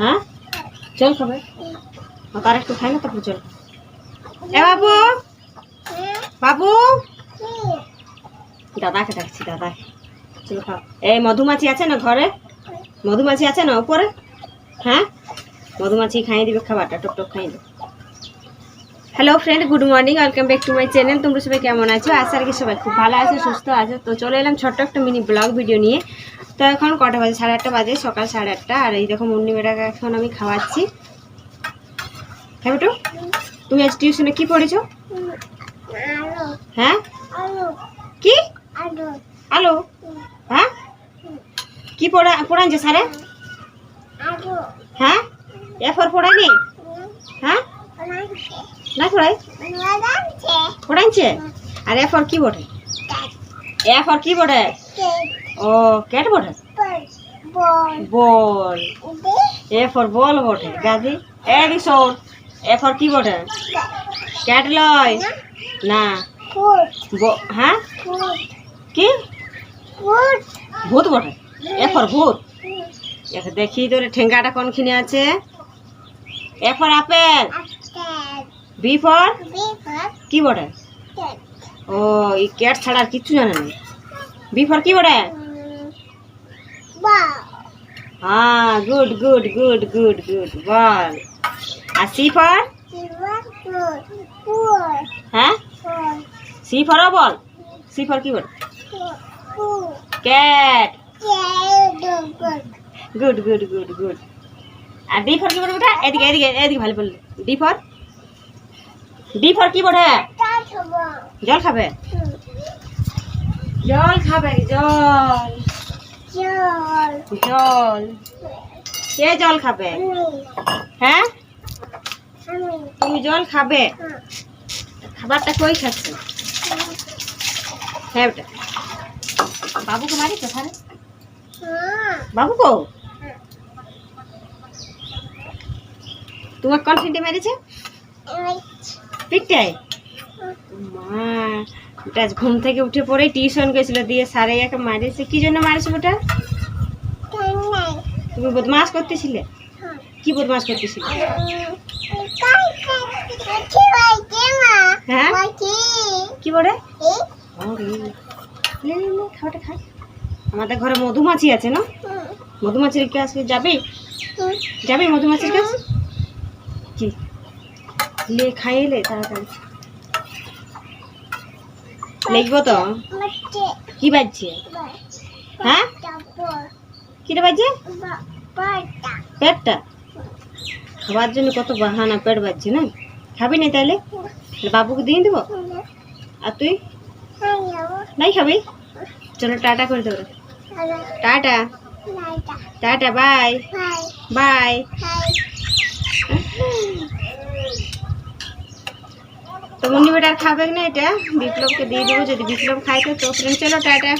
হ্যাঁ? চল খাবে তার একটু খাই না, তারপর চল। এ বাবু! বাবু! দাদাকে ডাকছি দাদা চলো খাও। এই মধুমাছি আছে না ঘরে? মধুমাছি আছে না উপরে? হ্যাঁ? মধুমাছি খাইয়ে দিবে খাবারটা, টক টক খাইয়ে দেবে। Hello friend good morning welcome back to my channel তোমরা সবাই কেমন আছো? আশা রাখি সবাই খুব ভালো আছো, সুস্থ আছো। তো চলে এলাম ছোট্ট একটা মিনি ব্লগ ভিডিও নিয়ে। তো এখন কটা বাজে? সাড়ে আটটা বাজে, সকাল সাড়ে আটটা। আর এই দেখো মুন্নি বেটাকে এখন আমি খাওয়াচ্ছি। হ্যাঁ তুমি আজ টিউশনে কি পড়েছো? হ্যাঁ? কি? আলো। হ্যাঁ? কি পড়া, পড়াইছে স্যারে? হ্যাঁ? এরপর পড়ায়নি? হ্যাঁ? না পড়াই পড়াইছে? আর এরপর কি বটে এরপর কি বটে ও ক্যাট বটে? বল। এরপর বল বটে, গাদি। এদি শোন এরপর কি বটে? ক্যাট লয়। না। হ্যাঁ? কি? ভূত বটে। এরপর ভূত। একে দেখি তোর ঠেঙ্গাটা কোনখানে আছে? A for apple. B for? কি বটে? ও, এই ক্যাট ছাড়া আর কিচ্ছু জানে না। বি ফর কি বটে? হ্যাঁ good good good good good ball R C for হ্যাঁ C for ball. C for কি বটে cat good good good good R D for কি বটে বেটা? এদিকে এদিকে এদিকে ভালো বললে। ডি ফর ডি ফর কি বটে জল খাবে? জল খাবে জল। জল। কে জল খাবে? হ্যাঁ? তুমি জল খাবে? খাবারটা কই খাচ্ছে? হ্যাঁ বেটা বাবুকে মারি তো স্যার বাবু কো তোমার কোন ফিন্টে মেরেছে পিঠটাই মা। ওটা ঘুম থেকে উঠে পড়েই টিউশন গেছিল দিয়ে সারে একে মারিয়েছে। কি জন্য মারিছে ওটা তুমি বদমাস করতেছিলে? কি বদমাস করতেছিলে? হ্যাঁ? কি বলে? ওরে, লে, লে, লে, খাবারটা খা। আমাদের ঘরে মধুমাছি আছে না? মধুমাছির কাছে যাবে? যাবে মধুমাছির কাছে? কি? লে খাইলে তাড়াতাড়ি। লিখব তো? কি বাজছে? হ্যাঁ? কিটা বাজছে? পেটটা? খাবার জন্য কত বাহানা পেট বাজছে না? খাবি না তাহলে? বাবুকে দিয়ে দেবো? আর তুই? নাই খাবি? চলো টাটা করে দেবো। টাটা। Tata bye. বাই। তো মুন্নি বেটার খাবে না এটা? বিপ্লবকে দিয়ে দেবো, যদি বিপ্লব খাইতে তো ফ্রেন্ড চলো, টাটা।